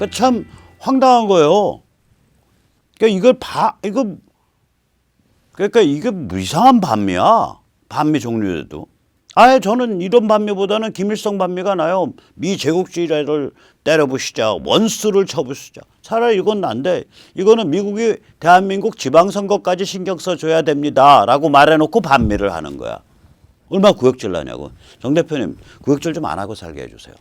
그참 황당한 거예요. 그러니까 이걸 바 이거 그러니까 이게 뭐 이상한 반미야. 반미 종류에도. 아예 저는 이런 반미보다는 김일성 반미가 나요. 미 제국주의를 때려부시자. 원수를 쳐부수자. 차라리 이건 난데 이거는 미국이 대한민국 지방선거까지 신경 써줘야 됩니다. 라고 말해놓고 반미를 하는 거야. 얼마나 구역질 나냐고. 정 대표님 구역질 좀 안 하고 살게 해주세요.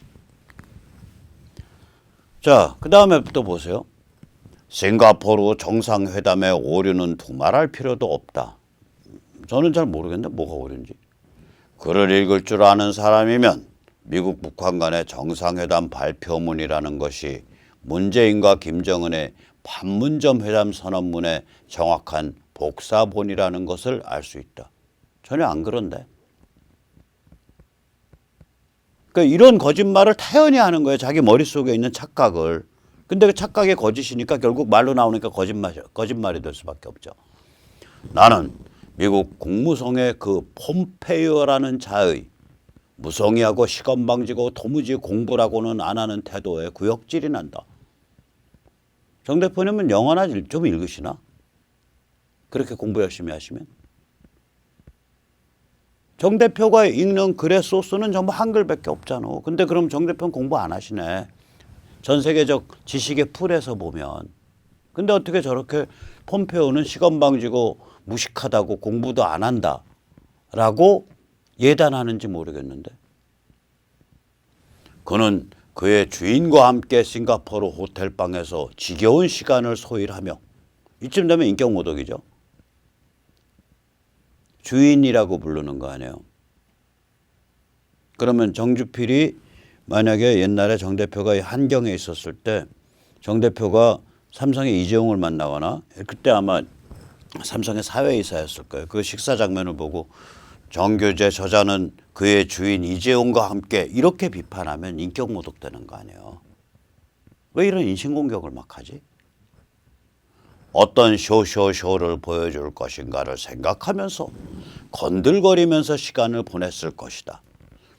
자, 그 다음에 또 보세요. 싱가포르 정상회담의 오류는 두말할 필요도 없다. 저는 잘 모르겠는데 뭐가 오류인지. 글을 읽을 줄 아는 사람이면 미국 북한 간의 정상회담 발표문이라는 것이 문재인과 김정은의 판문점 회담 선언문의 정확한 복사본이라는 것을 알 수 있다. 전혀 안 그런데. 그러니까 이런 거짓말을 타연히 하는 거예요. 자기 머릿속에 있는 착각을. 근데 그 착각이 거짓이니까 결국 말로 나오니까 거짓말, 거짓말이 될 수밖에 없죠. 나는 미국 국무성의 그 폼페이오라는 자의 무성의하고 시건방지고 도무지 공부라고는 안 하는 태도에 구역질이 난다. 정 대표님은 영어나 좀 읽으시나? 그렇게 공부 열심히 하시면? 정 대표가 읽는 글의 소스는 전부 한글밖에 없잖아. 근데 그럼 정 대표는 공부 안 하시네. 전 세계적 지식의 풀에서 보면. 근데 어떻게 저렇게 폼페오는 시건방지고 무식하다고 공부도 안 한다 라고 예단하는지 모르겠는데. 그는 그의 주인과 함께 싱가포르 호텔방에서 지겨운 시간을 소일하며 이쯤 되면 인격 모독이죠. 주인이라고 부르는 거 아니에요. 그러면 정주필이 만약에 옛날에 정 대표가 한경에 있었을 때 정 대표가 삼성의 이재용을 만나거나 그때 아마 삼성의 사회이사였을 거예요. 그 식사 장면을 보고 정교재 저자는 그의 주인 이재용과 함께 이렇게 비판하면 인격 모독되는 거 아니에요. 왜 이런 인신공격을 막 하지? 어떤 쇼쇼쇼를 보여줄 것인가를 생각하면서 건들거리면서 시간을 보냈을 것이다.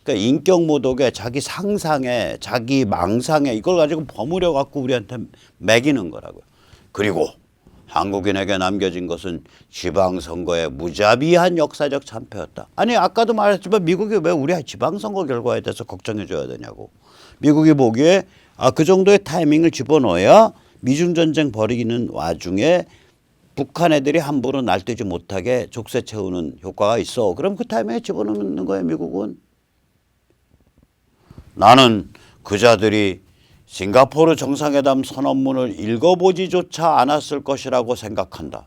그러니까 인격 모독에 자기 상상에 자기 망상에 이걸 가지고 버무려 갖고 우리한테 매기는 거라고요. 그리고 한국인에게 남겨진 것은 지방선거의 무자비한 역사적 참패였다. 아니 아까도 말했지만 미국이 왜 우리 지방선거 결과에 대해서 걱정해 줘야 되냐고. 미국이 보기에 아 그 정도의 타이밍을 집어넣어야 미중 전쟁 벌이는 와중에 북한 애들이 함부로 날뛰지 못하게 족쇄 채우는 효과가 있어. 그럼 그 타이밍에 집어넣는 거예요, 미국은. 나는 그자들이 싱가포르 정상회담 선언문을 읽어보지조차 않았을 것이라고 생각한다.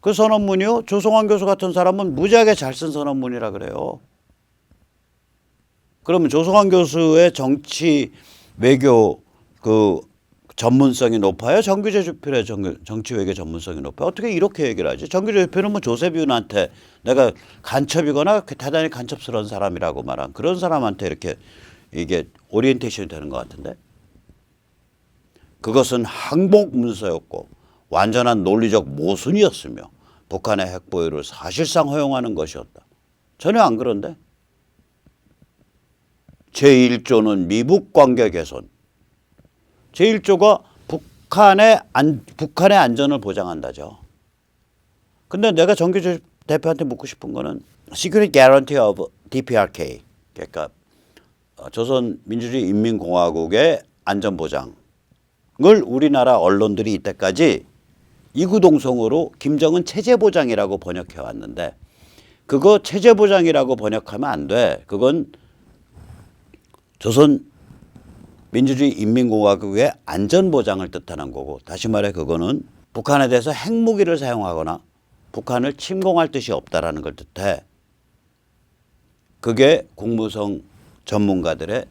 그 선언문이요. 조성환 교수 같은 사람은 무지하게 잘 쓴 선언문이라 그래요. 그러면 조성환 교수의 정치 외교 그 전문성이 높아요. 정규재 주필의 정, 정치 외교 전문성이 높아요. 어떻게 이렇게 얘기를 하지? 정규재 주필은 뭐 조세비운한테 내가 간첩이거나 대단히 간첩스러운 사람이라고 말한 그런 사람한테 이렇게 이게 오리엔테이션이 되는 것 같은데 그것은 항복 문서였고 완전한 논리적 모순이었으며 북한의 핵보유를 사실상 허용하는 것이었다. 전혀 안 그런데 제1조는 미북 관계 개선. 제1조가 북한의 안, 북한의 안전을 보장한다죠. 근데 내가 정규조 대표한테 묻고 싶은 거는 Security Guarantee of DPRK. 그러니까 어, 조선 민주주의 인민공화국의 안전 보장을 우리나라 언론들이 이때까지 이구동성으로 김정은 체제 보장이라고 번역해 왔는데 그거 체제 보장이라고 번역하면 안 돼. 그건 조선 민주주의 인민공화국의 안전 보장을 뜻하는 거고 다시 말해 그거는 북한에 대해서 핵무기를 사용하거나 북한을 침공할 뜻이 없다라는 걸 뜻해. 그게 국무성 전문가들의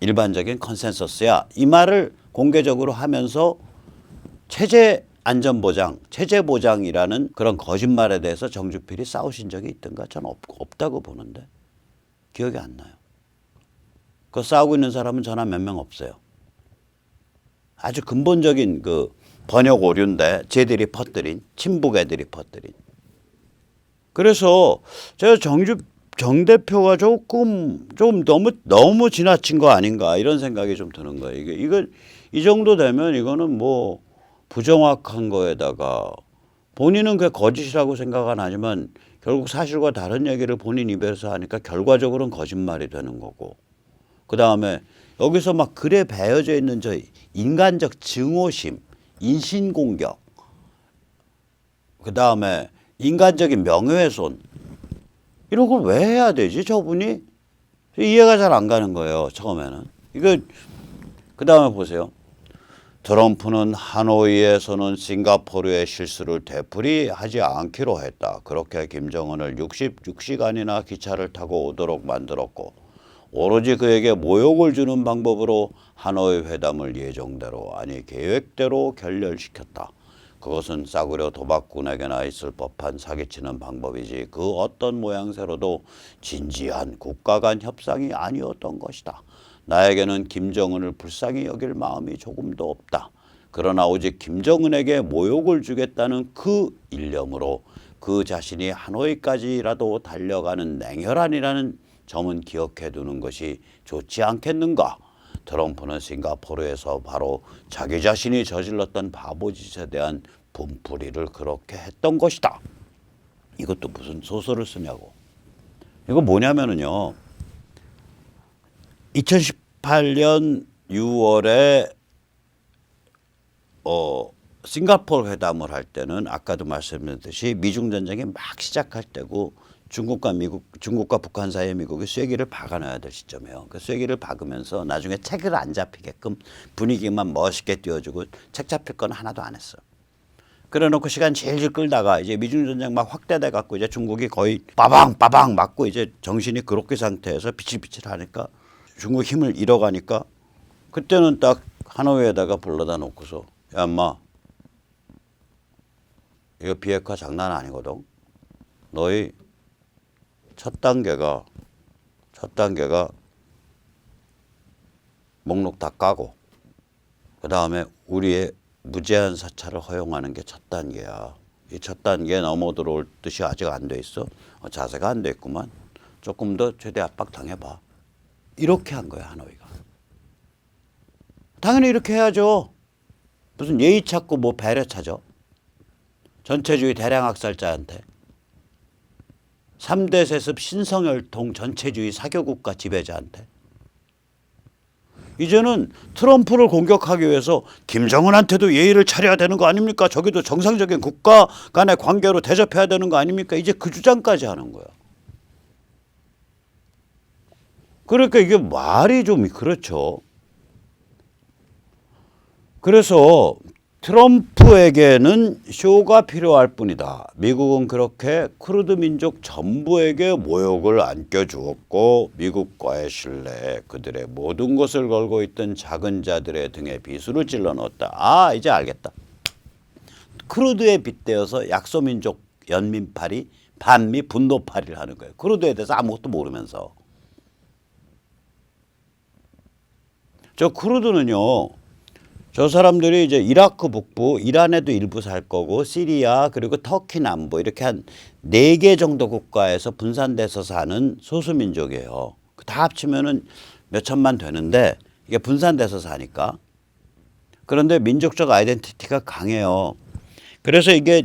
일반적인 컨센서스야. 이 말을 공개적으로 하면서 체제 안전 보장, 체제 보장이라는 그런 거짓말에 대해서 정주필이 싸우신 적이 있던가 저는 없, 없다고 보는데 기억이 안 나요. 그 싸우고 있는 사람은 전화 몇명 없어요. 아주 근본적인 그 번역 오류인데 쟤들이 퍼뜨린 친북 애들이 퍼뜨린. 그래서 제가 정주 정 대표가 조금 좀 너무 너무 지나친 거 아닌가 이런 생각이 좀 드는 거예요. 이게 이거 이 정도 되면 이거는 뭐 부정확한 거에다가 본인은 그게 거짓이라고 생각 안 하지만 결국 사실과 다른 얘기를 본인 입에서 하니까 결과적으로는 거짓말이 되는 거고 그 다음에 여기서 막 글에 배어져 있는 저 인간적 증오심, 인신공격, 그 다음에 인간적인 명예훼손 이런 걸 왜 해야 되지 저분이? 이해가 잘 안 가는 거예요 처음에는. 이거 그 다음에 보세요. 트럼프는 하노이에서는 싱가포르의 실수를 되풀이하지 않기로 했다. 그렇게 김정은을 66시간이나 기차를 타고 오도록 만들었고 오로지 그에게 모욕을 주는 방법으로 하노이 회담을 예정대로 아니 계획대로 결렬시켰다. 그것은 싸구려 도박꾼에게나 있을 법한 사기치는 방법이지 그 어떤 모양새로도 진지한 국가 간 협상이 아니었던 것이다. 나에게는 김정은을 불쌍히 여길 마음이 조금도 없다. 그러나 오직 김정은에게 모욕을 주겠다는 그 일념으로 그 자신이 하노이까지라도 달려가는 냉혈한이라는 점은 기억해 두는 것이 좋지 않겠는가? 트럼프는 싱가포르에서 바로 자기 자신이 저질렀던 바보짓에 대한 분풀이를 그렇게 했던 것이다. 이것도 무슨 소설을 쓰냐고. 이거 뭐냐면은요. 2018년 6월에 어 싱가포르 회담을 할 때는 아까도 말씀드렸듯이 미중 전쟁이 막 시작할 때고 중국과 미국 중국과 북한 사이에 미국이 쐐기를 박아놔야 될 시점이에요. 그 쐐기를 박으면서 나중에 책을 안 잡히게끔 분위기만 멋있게 띄워주고 책 잡힐 건 하나도 안 했어. 그래놓고 시간 질질 끌다가 이제 미중 전쟁 막 확대돼 갖고 이제 중국이 거의 빠방 빠방 맞고 이제 정신이 그렇게 상태에서 비칠비칠 하니까 중국 힘을 잃어가니까 그때는 딱 하노이에다가 불러다 놓고서 야 엄마 이거 비핵화 장난 아니거든. 너희 첫 단계가 첫 단계가 목록 다 까고 그 다음에 우리의 무제한 사찰을 허용하는 게 첫 단계야. 이 첫 단계에 넘어 들어올 뜻이 아직 안 돼 있어. 어, 자세가 안 돼 있구만. 조금 더 최대 압박 당해봐. 이렇게 한 거야 하노이가. 당연히 이렇게 해야죠. 무슨 예의 찾고 뭐 배려 찾아. 전체주의 대량 학살자한테. 3대 세습 신성혈통 전체주의 사교국가 지배자한테. 이제는 트럼프를 공격하기 위해서 김정은한테도 예의를 차려야 되는 거 아닙니까? 저기도 정상적인 국가 간의 관계로 대접해야 되는 거 아닙니까? 이제 그 주장까지 하는 거야. 그러니까 이게 말이 좀 그렇죠. 그래서 트럼프에게는 쇼가 필요할 뿐이다. 미국은 그렇게 쿠르드 민족 전부에게 모욕을 안겨주었고 미국과의 신뢰에 그들의 모든 것을 걸고 있던 작은 자들의 등에 비수를 찔러 넣었다. 아 이제 알겠다. 쿠르드에 빗대어서 약소민족 연민파리 반미 분노파리를 하는 거예요. 쿠르드에 대해서 아무것도 모르면서. 저 쿠르드는요. 저 사람들이 이제 이라크 북부, 이란에도 일부 살 거고, 시리아 그리고 터키 남부 이렇게 한 네 개 정도 국가에서 분산돼서 사는 소수 민족이에요. 다 합치면은 몇 천만 되는데 이게 분산돼서 사니까. 그런데 민족적 아이덴티티가 강해요. 그래서 이게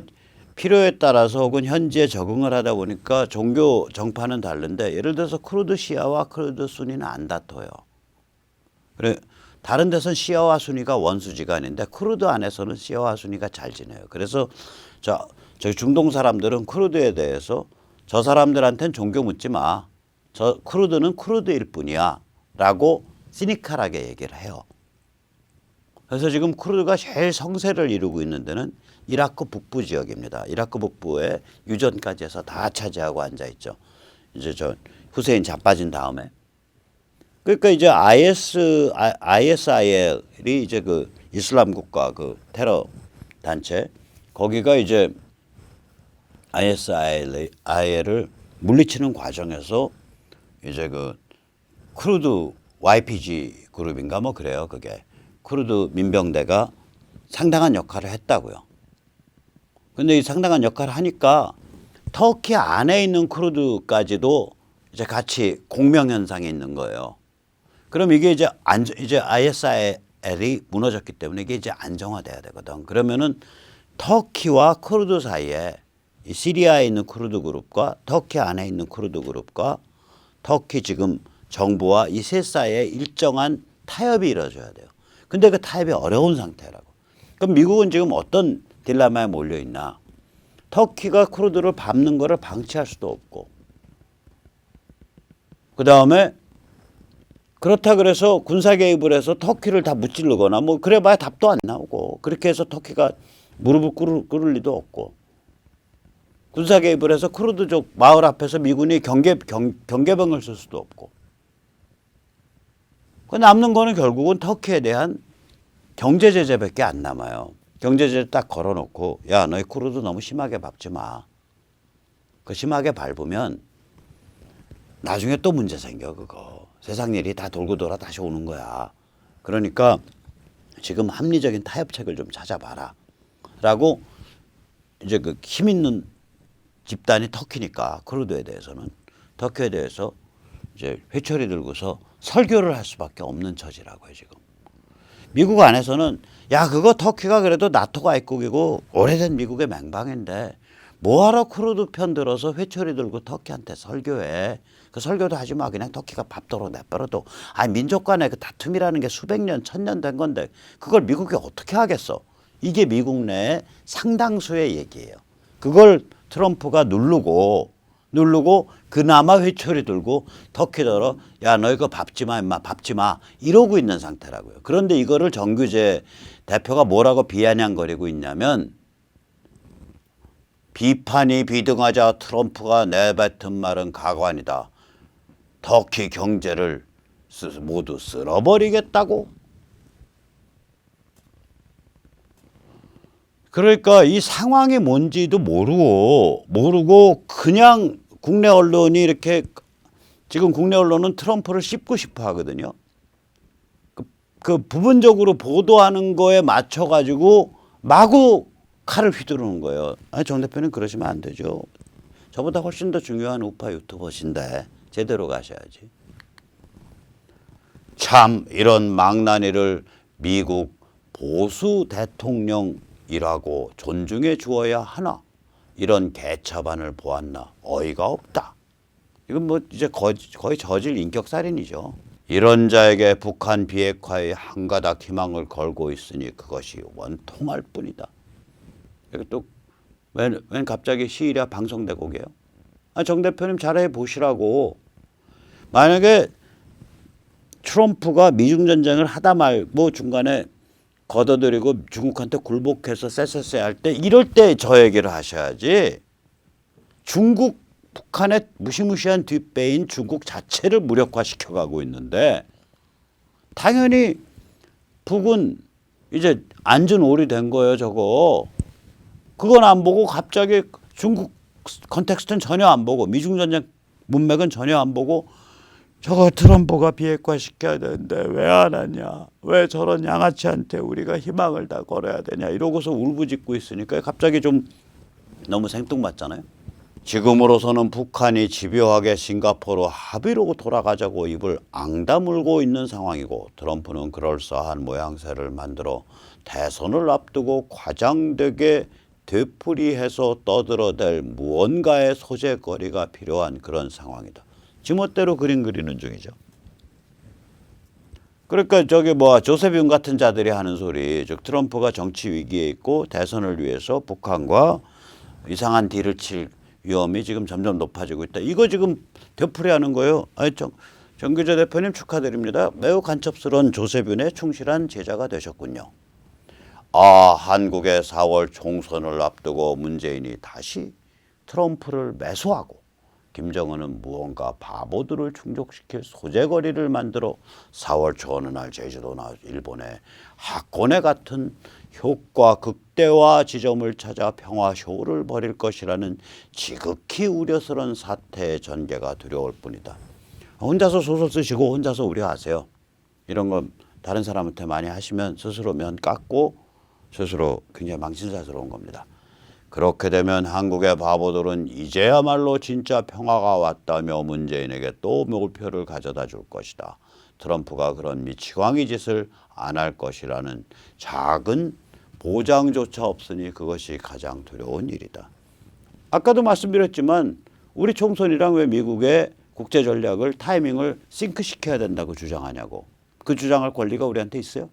필요에 따라서 혹은 현지에 적응을 하다 보니까 종교 정파는 다른데 예를 들어서 크루드 시아와 크루드 순위는 안 다퉈요. 그래 다른 데선 시아와 순위가 원수지간인데 쿠르드 안에서는 시아와 순위가 잘 지내요. 그래서 저, 저 중동 사람들은 쿠르드에 대해서 저 사람들한테는 종교 묻지 마. 저 쿠르드는 쿠르드일 뿐이야. 라고 시니컬하게 얘기를 해요. 그래서 지금 쿠르드가 제일 성세를 이루고 있는 데는 이라크 북부 지역입니다. 이라크 북부에 유전까지 해서 다 차지하고 앉아 있죠. 이제 저 후세인 자빠진 다음에 그러니까 이제 IS ISIL이 이제 그 이슬람 국가 그 테러 단체 거기가 이제 ISIL을 물리치는 과정에서 이제 그 크루드 YPG 그룹인가 뭐 그래요 그게 크루드 민병대가 상당한 역할을 했다고요. 근데 이 상당한 역할을 하니까 터키 안에 있는 크루드까지도 이제 같이 공명 현상이 있는 거예요. 그럼 이게 이제 안, 이제 ISI, 이스라엘이 무너졌기 때문에 이게 이제 안정화돼야 되거든. 그러면은 터키와 쿠르드 사이에 이 시리아에 있는 쿠르드 그룹과 터키 안에 있는 쿠르드 그룹과 터키 지금 정부와 이셋 사이에 일정한 타협이 이루어져야 돼요. 근데 그 타협이 어려운 상태라고. 그럼 미국은 지금 어떤 딜레마에 몰려 있나? 터키가 쿠르드를 밟는 거를 방치할 수도 없고. 그 다음에 그렇다 그래서 군사 개입을 해서 터키를 다 무찌르거나 뭐 그래봐야 답도 안 나오고 그렇게 해서 터키가 무릎을 꿇을, 꿇을 리도 없고 군사 개입을 해서 쿠르드족 마을 앞에서 미군이 경계 경, 경계병을 쓸 수도 없고 그 남는 거는 결국은 터키에 대한 경제 제재밖에 안 남아요. 경제 제재 딱 걸어놓고 야 너희 쿠르드 너무 심하게 밟지 마. 그 심하게 밟으면 나중에 또 문제 생겨 그거. 세상 일이 다 돌고 돌아 다시 오는 거야. 그러니까 지금 합리적인 타협책을 좀 찾아봐라. 라고 이제 그 힘 있는 집단이 터키니까 쿠르드에 대해서는 터키에 대해서 이제 회초리 들고서 설교를 할 수밖에 없는 처지라고요 지금. 미국 안에서는 야 그거 터키가 그래도 나토가 입국이고 오래된 미국의 맹방인데 뭐하러 쿠르드 편 들어서 회초리 들고 터키한테 설교해? 그 설교도 하지 마. 그냥 터키가 밥도로 내버려도 아 민족 간의 그 다툼이라는 게 수백 년 천년 된 건데 그걸 미국이 어떻게 하겠어? 이게 미국 내 상당수의 얘기예요. 그걸 트럼프가 누르고 누르고 그나마 회초리 들고 터키더러 야 너 이거 밟지 마 임마 밟지 마. 이러고 있는 상태라고요. 그런데 이거를 정규재 대표가 뭐라고 비아냥거리고 있냐면 비판이 비등하자 트럼프가 내뱉은 말은 가관이다. 터키 경제를 쓰- 모두 쓸어버리겠다고. 그러니까 이 상황이 뭔지도 모르고 모르고 그냥 국내 언론이 이렇게 지금 국내 언론은 트럼프를 씹고 싶어 하거든요. 그, 그 부분적으로 보도하는 거에 맞춰 가지고 마구 칼을 휘두르는 거예요. 아니 정 대표는 그러시면 안 되죠. 저보다 훨씬 더 중요한 우파 유튜버신데 제대로 가셔야지. 참 이런 망나니를 미국 보수 대통령이라고 존중해 주어야 하나 이런 개차반을 보았나 어이가 없다. 이건 뭐 이제 거의, 거의 저질 인격살인이죠. 이런 자에게 북한 비핵화에 한가닥 희망을 걸고 있으니 그것이 원통할 뿐이다. 또웬 웬 갑자기 시일야 방송대곡이에요? 아, 정 대표님 잘해 보시라고. 만약에 트럼프가 미중 전쟁을 하다 말고 중간에 걷어들이고 중국한테 굴복해서 쎄쎄쎄 할 때 이럴 때 저 얘기를 하셔야지. 중국 북한의 무시무시한 뒷배인 중국 자체를 무력화시켜 가고 있는데 당연히 북은 이제 안전 오리 된 거예요, 저거. 그건 안 보고 갑자기 중국 컨텍스트는 전혀 안 보고 미중 전쟁 문맥은 전혀 안 보고 저거 트럼프가 비핵화 시켜야 되는데 왜 안 하냐? 왜 저런 양아치한테 우리가 희망을 다 걸어야 되냐? 이러고서 울부짖고 있으니까 갑자기 좀 너무 생뚱맞잖아요. 지금으로서는 북한이 집요하게 싱가포르 합의로 돌아가자고 입을 앙다물고 있는 상황이고 트럼프는 그럴싸한 모양새를 만들어 대선을 앞두고 과장되게 되풀이해서 떠들어댈 무언가의 소재거리가 필요한 그런 상황이다. 지멋대로 그림 그리는 중이죠. 그러니까 저기 뭐 조세빈 같은 자들이 하는 소리, 즉 트럼프가 정치 위기에 있고 대선을 위해서 북한과 이상한 딜을 칠 위험이 지금 점점 높아지고 있다. 이거 지금 되풀이하는 거예요. 아니 정 정규재 대표님 축하드립니다. 매우 간첩스러운 조세빈의 충실한 제자가 되셨군요. 아 한국의 4월 총선을 앞두고 문재인이 다시 트럼프를 매수하고 김정은은 무언가 바보들을 충족시킬 소재거리를 만들어 4월 초 어느 날 제주도나 일본의 학고내 같은 효과 극대화 지점을 찾아 평화 쇼를 벌일 것이라는 지극히 우려스러운 사태의 전개가 두려울 뿐이다. 혼자서 소설 쓰시고 혼자서 우려하세요. 이런 거 다른 사람한테 많이 하시면 스스로 면 깎고 스스로 굉장히 망신사스러운 겁니다. 그렇게 되면 한국의 바보들은 이제야말로 진짜 평화가 왔다며 문재인에게 또 몰표를 가져다 줄 것이다. 트럼프가 그런 미치광이 짓을 안 할 것이라는 작은 보장조차 없으니 그것이 가장 두려운 일이다. 아까도 말씀드렸지만 우리 총선이랑 왜 미국의 국제 전략을 타이밍을 싱크시켜야 된다고 주장하냐고. 그 주장할 권리가 우리한테 있어요?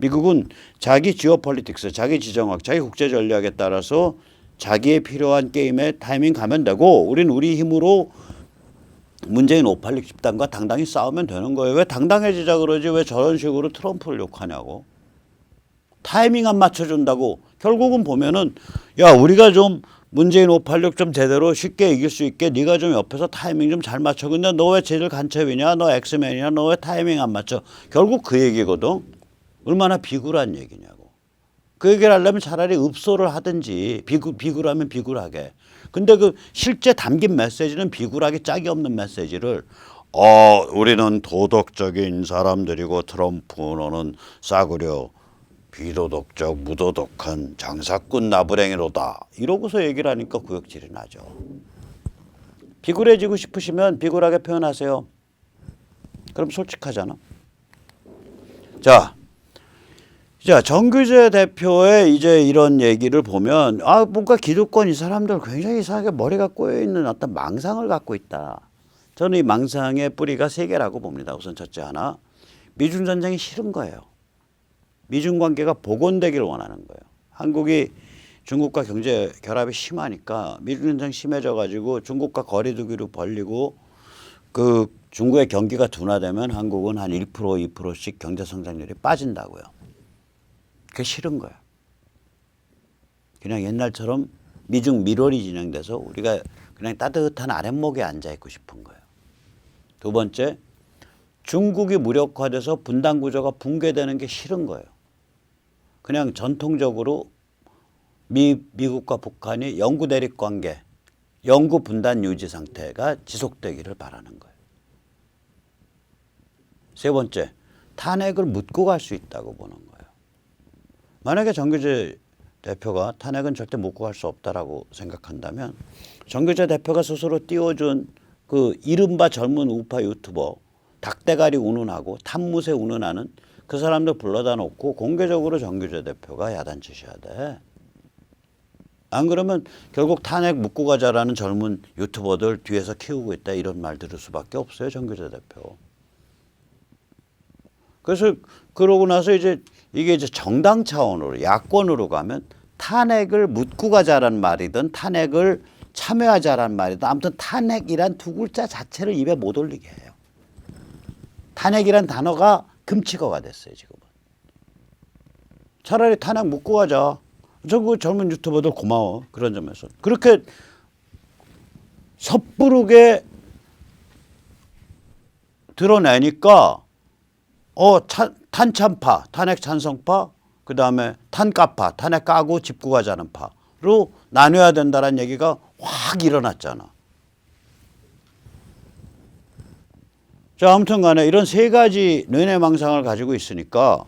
미국은 자기 지오폴리틱스, 자기 지정학, 자기 국제 전략에 따라서 자기의 필요한 게임에 타이밍 가면 되고 우린 우리 힘으로 문재인 586 집단과 당당히 싸우면 되는 거예요. 왜 당당해지자 그러지 왜 저런 식으로 트럼프를 욕하냐고. 타이밍 안 맞춰준다고 결국은 보면은 야 우리가 좀 문재인 586 좀 제대로 쉽게 이길 수 있게 네가 좀 옆에서 타이밍 좀 잘 맞춰. 근데 너왜 쟤들 간첩이냐? 너 엑스맨이냐? 너 왜 타이밍 안 맞춰? 결국 그 얘기거든. 얼마나 비굴한 얘기냐고. 그 얘기를 하려면 차라리 읍소를 하든지 비굴 비굴하면 비굴하게. 근데 그 실제 담긴 메시지는 비굴하게 짝이 없는 메시지를 어 우리는 도덕적인 사람들이고 트럼프 너는 싸구려 비도덕적 무도덕한 장사꾼 나부랭이로다 이러고서 얘기를 하니까 구역질이 나죠. 비굴해지고 싶으시면 비굴하게 표현하세요. 그럼 솔직하잖아. 자, 자 정규재 대표의 이제 이런 얘기를 보면 아 뭔가 기득권 이 사람들 굉장히 이상하게 머리가 꼬여 있는 어떤 망상을 갖고 있다. 저는 이 망상의 뿌리가 세 개라고 봅니다. 우선 첫째 하나 미중 전쟁이 싫은 거예요. 미중 관계가 복원되기를 원하는 거예요. 한국이 중국과 경제 결합이 심하니까 미중 전쟁 심해져 가지고 중국과 거리두기로 벌리고 그 중국의 경기가 둔화되면 한국은 한 1% 2%씩 경제 성장률이 빠진다고요. 그게 싫은 거예요. 그냥 옛날처럼 미중 밀월이 진행돼서 우리가 그냥 따뜻한 아랫목에 앉아 있고 싶은 거예요. 두 번째, 중국이 무력화돼서 분단 구조가 붕괴되는 게 싫은 거예요. 그냥 전통적으로 미, 미국과 북한이 영구 대립 관계, 영구 분단 유지 상태가 지속되기를 바라는 거예요. 세 번째, 탄핵을 묻고 갈 수 있다고 보는 거예요. 만약에 정규재 대표가 탄핵은 절대 묻고 갈수 없다라고 생각한다면 정규재 대표가 스스로 띄워준 그 이른바 젊은 우파 유튜버 닭대가리 운운하고 탐무새 운운하는 그 사람들 불러다 놓고 공개적으로 정규재 대표가 야단치셔야 돼. 안 그러면 결국 탄핵 묻고 가자라는 젊은 유튜버들 뒤에서 키우고 있다 이런 말 들을 수밖에 없어요 정규재 대표. 그래서 그러고 나서 이제 이게 이제 정당 차원으로 야권으로 가면 탄핵을 묻고 가자라는 말이든 탄핵을 참여하자라는 말이든 아무튼 탄핵이란 두 글자 자체를 입에 못 올리게 해요. 탄핵이란 단어가 금치거가 됐어요 지금은. 차라리 탄핵 묻고 가자. 저그 젊은 유튜버들 고마워 그런 점에서 그렇게 섣부르게 드러내니까 어 찬, 탄참파 탄핵 찬성파 그 다음에 탄까파 탄핵 까고 집 구하자는 파로 나눠야 된다는 얘기가 확 일어났잖아. 자, 아무튼 간에 이런 세 가지 뇌내망상을 가지고 있으니까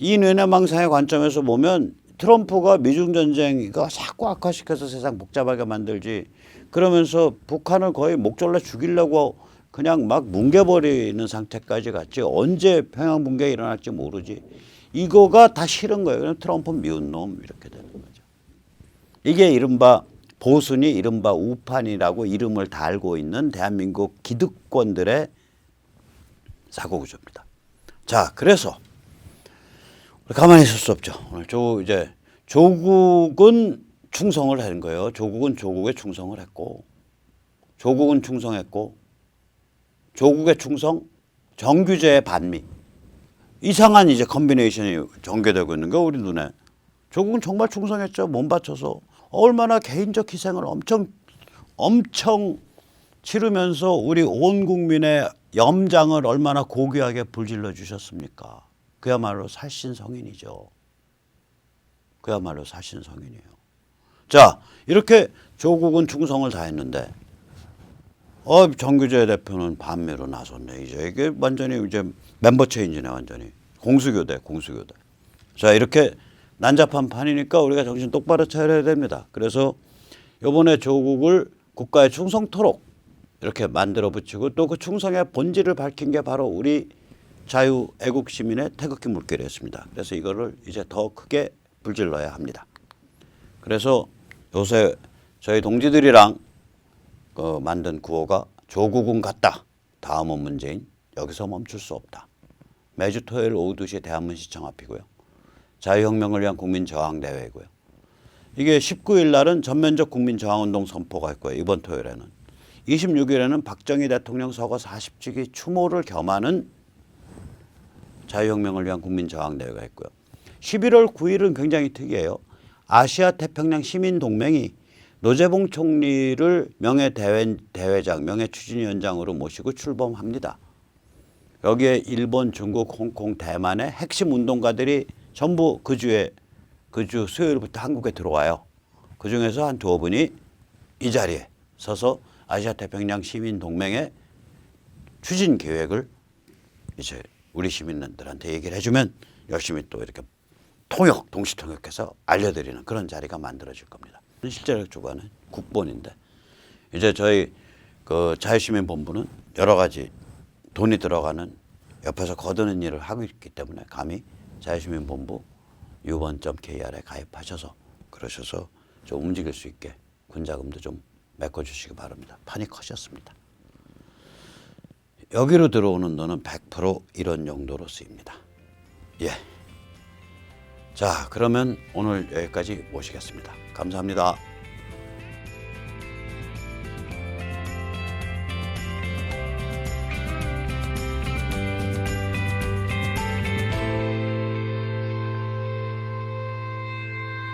이 뇌내망상의 관점에서 보면 트럼프가 미중 전쟁이가 자꾸 악화시켜서 세상 복잡하게 만들지 그러면서 북한을 거의 목졸라 죽이려고 그냥 막 뭉개버리는 상태까지 갔지 언제 평양 붕괴 일어날지 모르지 이거가 다 싫은 거예요. 그럼 트럼프 미운 놈 이렇게 되는 거죠. 이게 이른바 보수니 이른바 우판이라고 이름을 달고 있는 대한민국 기득권들의 사고 구조입니다. 자, 그래서 가만히 있을 수 없죠. 오늘 조 이제 조국은 충성을 한 거예요. 조국은 조국에 충성을 했고 조국은 충성했고 조국의 충성, 정규제의 반미 이상한 이제 컨비네이션이 전개되고 있는 거 우리 눈에. 조국은 정말 충성했죠. 몸 바쳐서 얼마나 개인적 희생을 엄청 엄청 치르면서 우리 온 국민의 염장을 얼마나 고귀하게 불질러 주셨습니까? 그야말로 살신 성인이죠. 그야말로 살신 성인이에요. 자, 이렇게 조국은 충성을 다했는데 어, 정규재 대표는 반미로 나섰네. 이제 이게 완전히 이제 멤버 체인지네 완전히 공수교대, 공수교대. 자, 이렇게 난잡한 판이니까 우리가 정신 똑바로 차려야 됩니다. 그래서 이번에 조국을 국가에 충성토록 이렇게 만들어 붙이고 또 그 충성의 본질을 밝힌 게 바로 우리 자유 애국 시민의 태극기 물결이었습니다. 그래서 이거를 이제 더 크게 불질러야 합니다. 그래서 요새 저희 동지들이랑 그 만든 구호가 조국은 같다. 다음은 문재인 여기서 멈출 수 없다. 매주 토요일 오후 2시에 대한문 시청 앞이고요. 자유혁명을 위한 국민 저항 대회고요. 이게 19일 날은 전면적 국민 저항운동 선포가 있고요. 이번 토요일에는 26일에는 박정희 대통령 서거 40주기 추모를 겸하는 자유혁명을 위한 국민 저항 대회가 있고요. 11월 9일은 굉장히 특이해요. 아시아 태평양 시민 동맹이 노재봉 총리를 명예 대회, 대회 장, 명예 추진위원장으로 모시고 출범합니다. 여기에 일본, 중국, 홍콩, 대만의 핵심 운동가들이 전부 그 주에 그 주 수요일부터 한국에 들어와요. 그 중에서 한 두어 분이 이 자리에 서서 아시아 태평양 시민 동맹의 추진 계획을 이제 우리 시민들한테 얘기를 해주면 열심히 또 이렇게 통역, 동시 통역해서 알려드리는 그런 자리가 만들어질 겁니다. 실제로 주관은 국본인데 이제 저희 그 자유시민 본부는 여러 가지 돈이 들어가는 옆에서 거드는 일을 하고 있기 때문에 감히 자유시민 본부 유번.kr에 가입하셔서 그러셔서 좀 움직일 수 있게 군자금도 좀 메꿔주시기 바랍니다. 판이 커졌습니다. 여기로 들어오는 돈은 100% 이런 용도로 쓰입니다. 예. 자, 그러면 오늘 여기까지 모시겠습니다. 감사합니다.